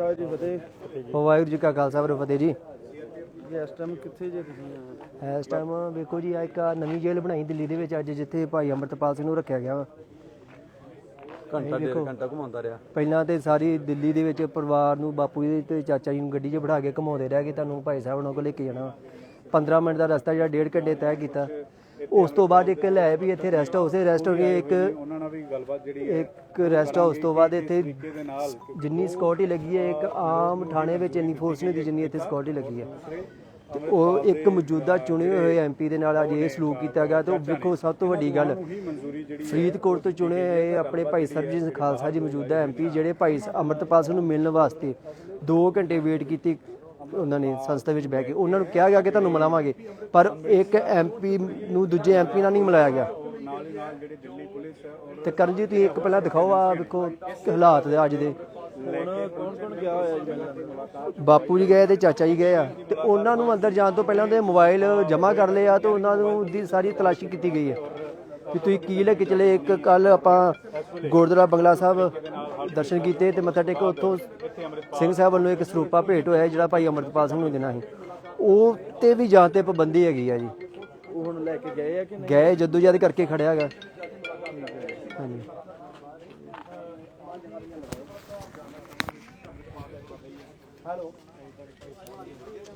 ਸਾਹਿਬ ਜੀ ਫਤਿਹ। ਵਾਹਿਗੁਰੂ ਜੀ ਕਾ ਖਾਲਸਾ ਵਾਹਿਗੁਰੂ ਫਤਿਹ ਜੀ। ਜੀ ਇਸ ਟਾਈਮ ਕਿੱਥੇ ਜੇ ਤੁਸੀਂ ਇਸ ਟਾਈਮ ਵੇਖੋ ਜੀ ਆ ਇੱਕ ਨਵੀਂ ਜੇਲ੍ਹ ਬਣਾਈ ਦਿੱਲੀ ਦੇ ਵਿੱਚ ਅੱਜ ਜਿੱਥੇ ਭਾਈ ਅੰਮ੍ਰਿਤਪਾਲ ਸਿੰਘ ਨੂੰ ਰੱਖਿਆ ਗਿਆ ਵਾ। ਘੰਟਾ ਡੇਢ ਘੰਟਾ ਘੁਮਾਉਂਦਾ ਰਿਹਾ। ਪਹਿਲਾਂ ਤੇ ਸਾਰੀ ਦਿੱਲੀ ਦੇ ਵਿੱਚ ਪਰਿਵਾਰ ਨੂੰ ਬਾਪੂ ਜੀ ਤੇ ਚਾਚਾ ਜੀ ਨੂੰ ਗੱਡੀ 'ਚ ਬਿਠਾ ਕੇ ਘੁਮਾਉਂਦੇ ਰਹਿ ਕੇ ਤੁਹਾਨੂੰ ਭਾਈ ਸਾਹਿਬ ਉਹਨਾਂ ਕੋਲ ਲੈ ਕੇ ਜਾਣਾ 15 ਮਿੰਟ ਦਾ ਰਸਤਾ ਜਿਹੜਾ ਡੇਢ ਘੰਟੇ ਤੈਅ ਕੀਤਾ। ਉਸ ਤੋਂ ਬਾਅਦ ਇੱਕ ਲੈ ਵੀ ਇੱਥੇ ਰੈਸਟ ਹਾਊਸ ਹੈ। ਰੈਸਟ ਹਾਊਸ ਇੱਕ ਉਹਨਾਂ ਨਾਲ ਵੀ ਗੱਲਬਾਤ ਜਿਹੜੀ ਇੱਕ ਰੈਸਟ ਹਾਊਸ ਤੋਂ ਬਾਅਦ ਇੱਥੇ ਜਿੰਨੀ ਸਿਕਿਉਰਿਟੀ ਲੱਗੀ ਹੈ ਇੱਕ ਆਮ ਥਾਣੇ ਵਿੱਚ ਇੰਨੀ ਫੋਰਸ ਨਹੀਂ ਦੀ ਜਿੰਨੀ ਇੱਥੇ ਸਿਕਿਉਰਿਟੀ ਲੱਗੀ ਹੈ। ਉਹ ਇੱਕ ਮੌਜੂਦਾ ਚੁਣੇ ਹੋਏ ਐਮਪੀ ਦੇ ਨਾਲ ਅੱਜ ਇਹ ਸਲੂਕ ਕੀਤਾ ਗਿਆ। ਤੇ ਉਹ ਵੇਖੋ ਸਭ ਤੋਂ ਵੱਡੀ ਗੱਲ ਫਰੀਦਕੋਟ ਤੋਂ ਚੁਣੇ ਹੋਏ ਆਪਣੇ ਭਾਈ ਸਰਬਜੀਤ ਸਿੰਘ ਖਾਲਸਾ ਜੀ ਮੌਜੂਦਾ ਐਮਪੀ ਜਿਹੜੇ ਭਾਈ ਅੰਮ੍ਰਿਤਪਾਲ ਸਿੰਘ ਨੂੰ ਮਿਲਣ ਵਾਸਤੇ 2 ਘੰਟੇ ਵੇਟ ਕੀਤੀ। ਉਹਨਾਂ ਨੇ ਸੰਸਥਾ ਵਿੱਚ ਬਹਿ ਕੇ ਉਹਨਾਂ ਨੂੰ ਕਿਹਾ ਗਿਆ ਕਿ ਤੁਹਾਨੂੰ ਮਿਲਾਵਾਂਗੇ ਪਰ ਇੱਕ ਐਮਪੀ ਨੂੰ ਦੂਜੇ ਐਮਪੀ ਨਾਲ ਨਹੀਂ ਮਿਲਾਇਆ ਗਿਆ। ਤੇ ਕਰਨਜੀਤ, ਤੁਸੀਂ ਇੱਕ ਪਹਿਲਾਂ ਦਿਖਾਓ ਆ, ਵੇਖੋ ਹਾਲਾਤ ਦੇ ਅੱਜ ਦੇ। ਬਾਪੂ ਜੀ ਗਏ ਤੇ ਚਾਚਾ ਜੀ ਗਏ ਆ, ਤੇ ਉਹਨਾਂ ਨੂੰ ਅੰਦਰ ਜਾਣ ਤੋਂ ਪਹਿਲਾਂ ਦੇ ਮੋਬਾਈਲ ਜਮ੍ਹਾਂ ਕਰ ਲਏ ਆ, ਤੇ ਉਹਨਾਂ ਨੂੰ ਦੀ ਸਾਰੀ ਤਲਾਸ਼ੀ ਕੀਤੀ ਗਈ ਹੈ। ਕਿ ਤੁਸੀਂ ਕੀ ਲੈ ਕੇ ਚਲੇ? ਇੱਕ ਕੱਲ ਆਪਾਂ ਗੁਰਦੁਆਰਾ ਬੰਗਲਾ ਸਾਹਿਬ ਦਰਸ਼ਨ ਕੀਤੇ ਤੇ ਮੱਥਾ ਟੇਕ। ਉੱਥੋਂ ਸਿੰਘ ਸਾਹਿਬ ਵੱਲੋਂ ਇੱਕ ਸਰੂਪਾ ਭੇਟ ਹੋਇਆ ਜਿਹੜਾ ਭਾਈ ਅਮਰਤਪਾਲ ਸਿੰਘ ਨੂੰ ਦੇਣਾ ਸੀ। ਉਹ ਤੇ ਵੀ ਜਾਂ ਤੇ ਪਾਬੰਦੀ ਹੈਗੀ ਆ ਜੀ। ਉਹ ਹੁਣ ਲੈ ਕੇ ਗਏ ਆ ਕਿ ਨਹੀਂ? ਗਏ ਜਦੋਜਦ ਕਰਕੇ ਖੜਿਆ ਗਾ ਹਾਂਜੀ।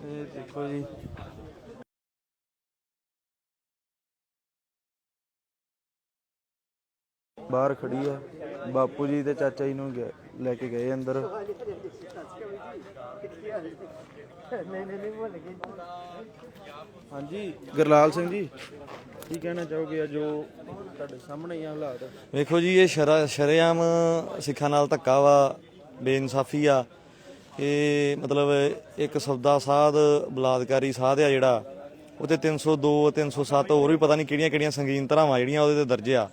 ਇਹ ਦੇਖੋ ਜੀ ਬਾਹਰ ਖੜੀ ਆ। ਬਾਪੂ ਜੀ ਤੇ ਚਾਚਾ ਜੀ ਨੂੰ ਗਏ- ਲੈ ਕੇ ਗਏ ਅੰਦਰ। ਹਾਂਜੀ, ਗਰਲਾਲ ਸਿੰਘ ਜੀ, ਕੀ ਕਹਿਣਾ ਚਾਹੋਗੇ ਆ ਜੋ ਤੁਹਾਡੇ ਸਾਹਮਣੇ ਹੀ ਆ ਹਾਲਾਤ? ਵੇਖੋ ਜੀ, ਇਹ ਸ਼ਰਾ, ਸ਼ਰੇਆਮ ਸਿੱਖਾਂ ਨਾਲ ਧੱਕਾ ਵਾ, ਬੇਇਨਸਾਫੀ ਆ। ਇਹ ਮਤਲਬ ਇੱਕ ਸੌਦਾ ਸਾਧ, ਬਲਾਤਕਾਰੀ ਸਾਧ ਆ ਜਿਹੜਾ। ਉਹਤੇ 302 307 ਹੋਰ ਵੀ ਪਤਾ ਨਹੀਂ ਕਿਹੜੀਆਂ ਕਿਹੜੀਆਂ ਸੰਗੀਨ ਧਾਰਾਵਾਂ ਜਿਹੜੀਆਂ ਉਹਦੇ ਤੇ ਦਰਜ ਆ।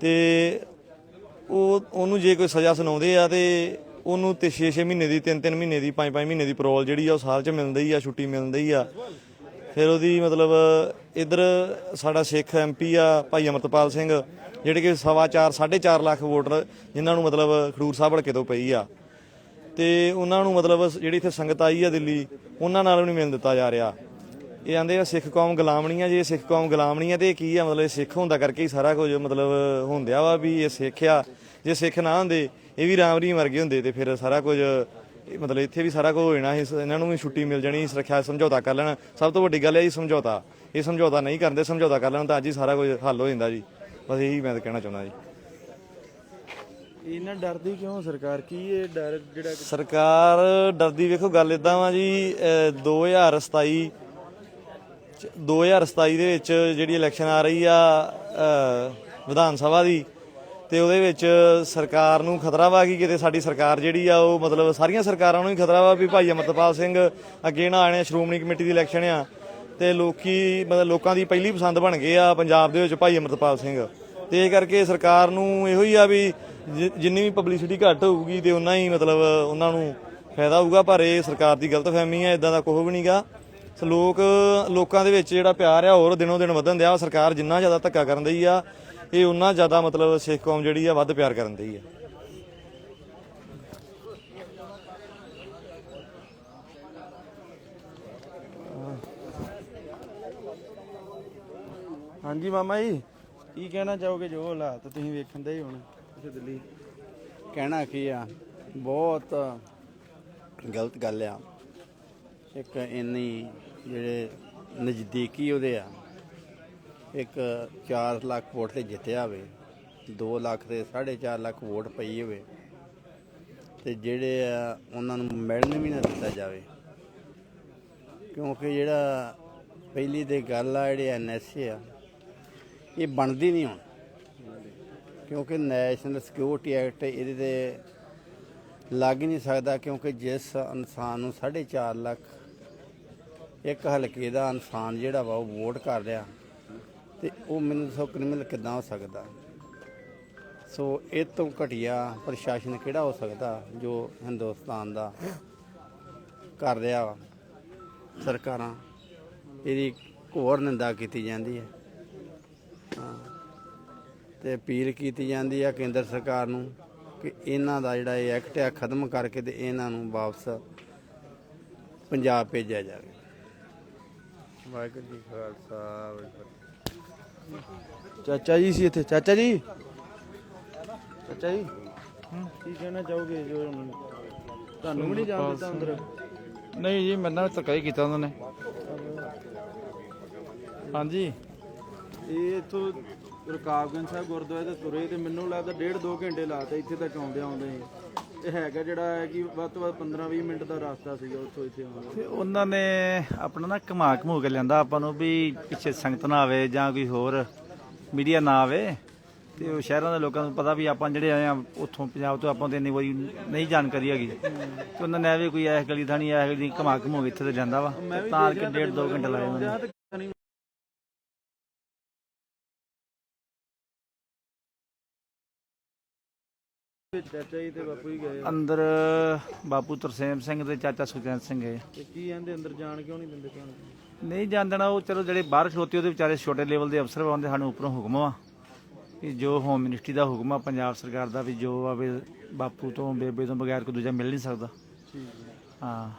ਤੇ ਉਹ, ਉਹਨੂੰ ਜੇ ਕੋਈ ਸਜ਼ਾ ਸੁਣਾਉਂਦੇ ਆ ਤੇ ਉਹਨੂੰ ਤੇ 6-6 ਮਹੀਨੇ ਦੀ 3-3 ਮਹੀਨੇ ਦੀ 5-5 ਮਹੀਨੇ ਦੀ ਪਰੋਲ ਜਿਹੜੀ ਆ ਉਹ ਸਾਲ 'ਚ ਮਿਲਦੀ ਆ, ਛੁੱਟੀ ਮਿਲਦੀ ਆ। ਫਿਰ ਉਹਦੀ ਮਤਲਬ ਇਧਰ ਸਾਡਾ ਸਿੱਖ ਐਮਪੀ ਆ, ਭਾਈ ਅਮਰਤਪਾਲ ਸਿੰਘ, ਜਿਹੜੇ ਕਿ ਸਵਾ ਚਾਰ 4.5 ਲੱਖ ਵੋਟਰ ਜਿਨ੍ਹਾਂ ਨੂੰ ਮਤਲਬ ਖਡੂਰ ਸਾਹਿਬ ਹਲਕੇ ਤੋਂ ਪਈ ਆ। ਤੇ ਉਹਨਾਂ ਨੂੰ ਮਤਲਬ ਜਿਹੜੀ ਇੱਥੇ ਸੰਗਤ ਆਈ ਆ ਦਿੱਲੀ, ਉਹਨਾਂ ਨਾਲ ਵੀ ਨਹੀਂ ਮਿਲਣ ਦਿੱਤਾ ਜਾ ਰਿਹਾ। ਇਹ ਆਂਦੇ ਆ ਸਿੱਖ ਕੌਮ ਗੁਲਾਮ ਨਹੀਂ ਆ ਜੇ ਸਿੱਖ ਕੌਮ ਗੁਲਾਮ ਨਹੀਂ ਆ ਤੇ ਇਹ ਕੀ ਆ? ਮਤਲਬ ਇਹ ਸਿੱਖ ਹੁੰਦਾ ਕਰਕੇ ਹੀ ਸਾਰਾ ਕੁਝ ਮਤਲਬ ਹੁੰਦਿਆ ਵਾ ਵੀ ਇਹ ਸਿੱਖ ਆ। ਜੇ ਸਿੱਖ ਨਾ ਹੁੰਦੇ ਇਹ ਵੀ ਰਾਮ ਰੀ ਮਰ ਗਏ ਹੁੰਦੇ ਤੇ ਫਿਰ ਸਾਰਾ ਕੁਝ ਮਤਲਬ ਇੱਥੇ ਵੀ ਸਾਰਾ ਕੁਝ ਹੋ ਜਾਣਾ ਸੀ। ਇਹਨਾਂ ਨੂੰ ਵੀ ਛੁੱਟੀ ਮਿਲ ਜਾਣੀ ਸੁਰੱਖਿਆ ਸਮਝੌਤਾ ਕਰ ਲੈਣਾ। ਸਭ ਤੋਂ ਵੱਡੀ ਗੱਲ ਹੈ ਜੀ ਸਮਝੌਤਾ। ਇਹ ਸਮਝੌਤਾ ਨਹੀਂ ਕਰਦੇ ਸਮਝੌਤਾ ਕਰ ਲੈਣ ਤਾਂ ਅੱਜ ਹੀ ਸਾਰਾ ਕੁਝ ਹੱਲ ਹੋ ਜਾਂਦਾ ਜੀ। ਬਸ ਇਹੀ ਮੈਂ ਕਹਿਣਾ ਚਾਹੁੰਦਾ ਜੀ। ਇਹਨਾਂ ਡਰਦੀ ਕਿਉਂ ਸਰਕਾਰ? ਕੀ ਇਹ ਡਰ ਜਿਹੜਾ ਸਰਕਾਰ ਡਰਦੀ ਵੇਖੋ ਗੱਲ ਇਦਾਂ ਵਾ ਜੀ ਅਹ 2027 ਚ- 2027 ਦੇ ਵਿੱਚ ਜਿਹੜੀ ਇਲੈਕਸ਼ਨ ਆ ਰਹੀ ਆ ਵਿਧਾਨ ਸਭਾ ਦੀ, ਤੇ ਉਹਦੇ ਵਿੱਚ ਸਰਕਾਰ ਨੂੰ ਖਤਰਾ ਵਾ ਕਿ ਕਿਤੇ ਸਾਡੀ ਸਰਕਾਰ ਜਿਹੜੀ ਆ, ਉਹ ਮਤਲਬ ਸਾਰੀਆਂ ਸਰਕਾਰਾਂ ਨੂੰ ਹੀ ਖਤਰਾ ਵਾ ਵੀ ਭਾਈ ਅਮਰਤਪਾਲ ਸਿੰਘ ਅੱਗੇ ਨਾ ਆਣੇ ਸ਼੍ਰੋਮਣੀ ਕਮੇਟੀ ਦੀ ਇਲੈਕਸ਼ਨ ਆ, ਤੇ ਲੋਕੀ ਮਤਲਬ ਲੋਕਾਂ ਦੀ ਪਹਿਲੀ ਪਸੰਦ ਬਣ ਗਏ ਆ ਪੰਜਾਬ ਦੇ ਵਿੱਚ ਭਾਈ ਅਮਰਤਪਾਲ ਸਿੰਘ। ਤੇ ਇਹ ਕਰਕੇ ਸਰਕਾਰ ਨੂੰ ਇਹੋ ਹੀ ਆ ਵੀ ਜਿੰਨੀ ਵੀ ਪਬਲਿਸਿਟੀ ਘੱਟ ਹੋਊਗੀ ਤੇ ਉਨਾ ਹੀ ਮਤਲਬ ਉਹਨਾਂ ਨੂੰ ਫਾਇਦਾ ਹੋਊਗਾ, ਪਰ ਇਹ ਸਰਕਾਰ ਦੀ ਗਲਤਫਹਿਮੀ ਹੈ ਇਦਾਂ ਦਾ ਕੁਝ ਵੀ ਨਹੀਂਗਾ ਸੋ ਲੋਕ ਲੋਕਾਂ ਦੇ ਵਿੱਚ ਜਿਹੜਾ ਪਿਆਰ ਆ ਹੋਰ ਦਿਨੋਂ ਦਿਨ ਵਧਣ ਦਿਆ। ਸਰਕਾਰ ਜਿੰਨਾ ਜ਼ਿਆਦਾ ਧੱਕਾ ਕਰਨ ਦਈ ਆ ਇਹ ਉਨਾ ਜ਼ਿਆਦਾ ਮਤਲਬ ਸਿੱਖ ਕੌਮ ਜਿਹੜੀ ਆ ਵੱਧ ਪਿਆਰ ਕਰਨ ਦਈ ਆ। ਹਾਂਜੀ ਮਾਮਾ ਜੀ। ਕੀ ਕਹਿਣਾ ਚਾਹੋਗੇ? ਜੋ ਹਾਲਾਤ ਤੁਸੀਂ ਵੇਖਣ ਦੇ ਹੀ ਹੁਣ। ਇੱਥੇ ਦਿੱਲੀ। ਕਹਿਣਾ ਕੀ ਆ? ਬਹੁਤ ਗਲਤ ਗੱਲ ਆ। ਇੱਕ ਇੰਨੀ ਜਿਹੜੇ ਨਜ਼ਦੀਕੀ ਉਹਦੇ ਆ, ਇੱਕ 4 ਲੱਖ ਵੋਟ ਤੇ ਜਿੱਤਿਆ ਹੋਵੇ 2 ਲੱਖ ਤੇ 4.5 ਲੱਖ ਵੋਟ ਪਈ ਹੋਵੇ, ਤੇ ਜਿਹੜੇ ਆ ਉਹਨਾਂ ਨੂੰ ਮਿਲਣ ਵੀ ਨਾ ਦਿੱਤਾ ਜਾਵੇ। ਕਿਉਂਕਿ ਜਿਹੜਾ ਪਹਿਲੀ ਤੇ ਗੱਲ ਆ, ਜਿਹੜੇ ਐਨਐਸਏ ਆ, ਇਹ ਬਣਦੀ ਨਹੀਂ ਹੁਣ। ਕਿਉਂਕਿ ਨੈਸ਼ਨਲ ਸਿਕਿਉਰਿਟੀ ਐਕਟ ਇਹਦੇ ਤੇ ਲੱਗ ਹੀ ਨਹੀਂ ਸਕਦਾ, ਕਿਉਂਕਿ ਜਿਸ ਇਨਸਾਨ ਨੂੰ 4.5 ਲੱਖ ਇੱਕ ਹਲਕੇ ਦਾ ਇਨਸਾਨ ਜਿਹੜਾ ਵਾ ਉਹ ਵੋਟ ਕਰ ਰਿਹਾ ਤੇ ਉਹ ਮੈਨੂੰ ਦੱਸੋ ਕ੍ਰਿਮੀਨਲ ਕਿੱਦਾਂ ਹੋ ਸਕਦਾ? ਸੋ ਇਹ ਤੋਂ ਘਟੀਆ ਪ੍ਰਸ਼ਾਸਨ ਕਿਹੜਾ ਹੋ ਸਕਦਾ ਜੋ ਹਿੰਦੁਸਤਾਨ ਦਾ ਕਰ ਰਿਹਾ ਵਾ? ਸਰਕਾਰਾਂ, ਇਹਦੀ ਘੋਰ ਨਿੰਦਾ ਕੀਤੀ ਜਾਂਦੀ ਹੈ। ਹਾਂ। ਤੇ ਅਪੀਲ ਕੀਤੀ ਜਾਂਦੀ ਆ ਕੇਂਦਰ ਸਰਕਾਰ ਨੂੰ ਕਿ ਇਹਨਾਂ ਦਾ ਜਿਹੜਾ ਇਹ ਐਕਟ ਆ, ਖਤਮ ਕਰਕੇ ਤੇ ਇਹਨਾਂ ਨੂੰ ਵਾਪਸ ਪੰਜਾਬ ਭੇਜਿਆ ਜਾਵੇ। ਵਾਹਿਗੁਰੂ ਜੀ ਖਾਲਸਾ। ਚਾਚਾ ਜੀ ਸੀ ਇੱਥੇ ਚਾਚਾ ਜੀ? ਚਾਚਾ ਜੀ? ਕੀ ਕਹਿਣਾ ਚਾਹੋਗੇ ਜੋ ਤੁਹਾਨੂੰ ਵੀ ਨਹੀਂ ਜਾਣ ਦਿੱਤਾ ਅੰਦਰ? ਨਹੀਂ ਜੀ ਨਾਲ ਧੱਕਾ ਹੀ ਕੀਤਾ ਉਹਨਾਂ ਨੇ। ਹਾਂਜੀ। ਇਹ ਇਥੋਂ ਰਕਾਬਗੰਜ ਸਾਹਿਬ ਗੁਰਦੁਆਰੇ ਤੇ ਤੁਰੇ ਤੇ ਮੈਨੂੰ ਲੱਗਦਾ ਡੇਢ ਦੋ ਘੰਟੇ ਲਾਤੇ ਇੱਥੇ ਤੱਕ ਆਉਂਦੇ ਆਉਂਦੇ ਇਹ ਹੈਗਾ ਜਿਹੜਾ ਹੈ ਕਿ ਵੱਧ ਤੋਂ ਵੱਧ 15 20 ਮਿੰਟ ਦਾ ਰਸਤਾ ਸੀਗਾ ਉੱਥੋਂ ਇੱਥੇ ਆਉਣ ਦਾ। ਤੇ ਉਹਨਾਂ ਨੇ ਆਪਣਾ ਨਾ ਘੁਮਾ ਘਮੂ ਕੇ ਲਿਆਂਦਾ ਆਪਾਂ ਨੂੰ ਵੀ ਪਿੱਛੇ ਸੰਗਤ ਨਾ ਆਵੇ ਜਾਂ ਕੋਈ ਹੋਰ ਮੀਡੀਆ ਨਾ ਆਵੇ। ਤੇ ਉਹ ਸ਼ਹਿਰਾਂ ਦੇ ਲੋਕਾਂ ਨੂੰ ਪਤਾ ਵੀ ਆਪਾਂ ਜਿਹੜੇ ਆਏ ਆ ਉੱਥੋਂ ਪੰਜਾਬ ਤੋਂ ਆਪਾਂ ਤੇ ਇੰਨੀ ਵਾਰੀ ਨਹੀਂ ਜਾਣਕਾਰੀ ਹੈਗੀ। ਤੇ ਉਹਨਾਂ ਨੇ ਵੀ ਕੋਈ ਐਸ ਗਲੀ ਥਾਣੀ ਐਸ ਗਲੀ ਘੁਮਾ ਘਮੂ ਕੇ ਇੱਥੇ ਤੇ ਜਾਂਦਾ ਵਾ। ਤਾਂ ਕਿ ਡੇਢ ਦੋ ਘੰਟੇ ਲਾਏ ਉਹਨਾਂ ਨੇ। ਚਾਚਾ ਜੀ ਤੇ ਬਾਪੂ ਹੀ ਗਏ ਅੰਦਰ ਬਾਪੂ ਤਰਸੇਮ ਸਿੰਘ ਤੇ ਚਾਚਾ ਸੁਖਚੈਨ ਸਿੰਘ ਹੈ ਤੇ ਕੀ ਕਹਿੰਦੇ ਅੰਦਰ ਜਾਣ ਕਿਉਂ ਨਹੀਂ ਦਿੰਦੇ ਤੁਹਾਨੂੰ? ਨਹੀਂ ਜਾਣ ਦੇਣਾ ਉਹ ਚਲੋ ਜਿਹੜੇ ਬਾਹਰ ਖਲੋਤੇ ਉਹਦੇ ਵਿਚਾਰੇ ਛੋਟੇ ਲੈਵਲ ਦੇ ਅਫਸਰ ਆਉਂਦੇ ਸਾਨੂੰ ਉੱਪਰੋਂ ਹੁਕਮ ਆ ਕਿ ਜੋ ਹੋਮ ਮਿਨਿਸਟਰੀ ਦਾ ਹੁਕਮ ਆ ਪੰਜਾਬ ਸਰਕਾਰ ਦਾ ਵੀ ਜੋ ਆਵੇ ਬਾਪੂ ਤੋਂ ਬੇਬੇ ਤੋਂ ਬਗੈਰ ਕੋਈ ਦੂਜਾ ਮਿਲ ਨਹੀਂ ਸਕਦਾ। ਹਾਂ।